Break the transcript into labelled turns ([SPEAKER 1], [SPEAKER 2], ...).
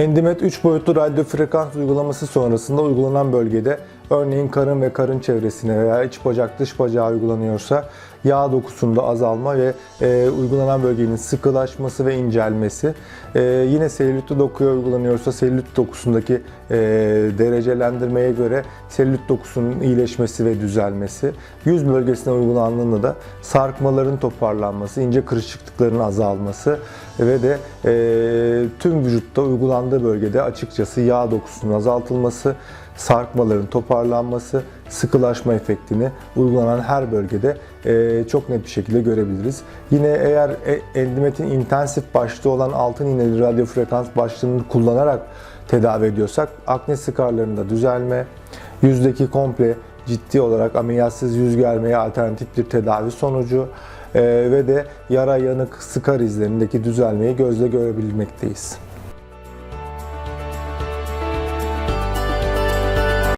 [SPEAKER 1] Endimet 3 boyutlu radyo frekans uygulaması sonrasında uygulanan bölgede örneğin karın ve karın çevresine veya iç bacak dış bacağı uygulanıyorsa yağ dokusunda azalma ve e, uygulanan bölgenin sıkılaşması ve incelmesi. E, yine selülitli dokuya uygulanıyorsa selülit dokusundaki e, derecelendirmeye göre selülit dokusunun iyileşmesi ve düzelmesi. Yüz bölgesine uygulandığında da sarkmaların toparlanması, ince kırışıklıkların azalması ve de e, tüm vücutta uygulandığı bölgede açıkçası yağ dokusunun azaltılması, sarkmaların toparlanması, sıkılaşma efektini uygulanan her bölgede e, çok net bir şekilde görebiliriz. Yine eğer e, Endimet'in intensif başlığı olan altın iğneli radyo frekans başlığını kullanarak tedavi ediyorsak akne skarlarında düzelme, yüzdeki komple ciddi olarak ameliyatsız yüz germeye alternatif bir tedavi sonucu ve de yara yanık skar izlerindeki düzelmeyi gözle görebilmekteyiz.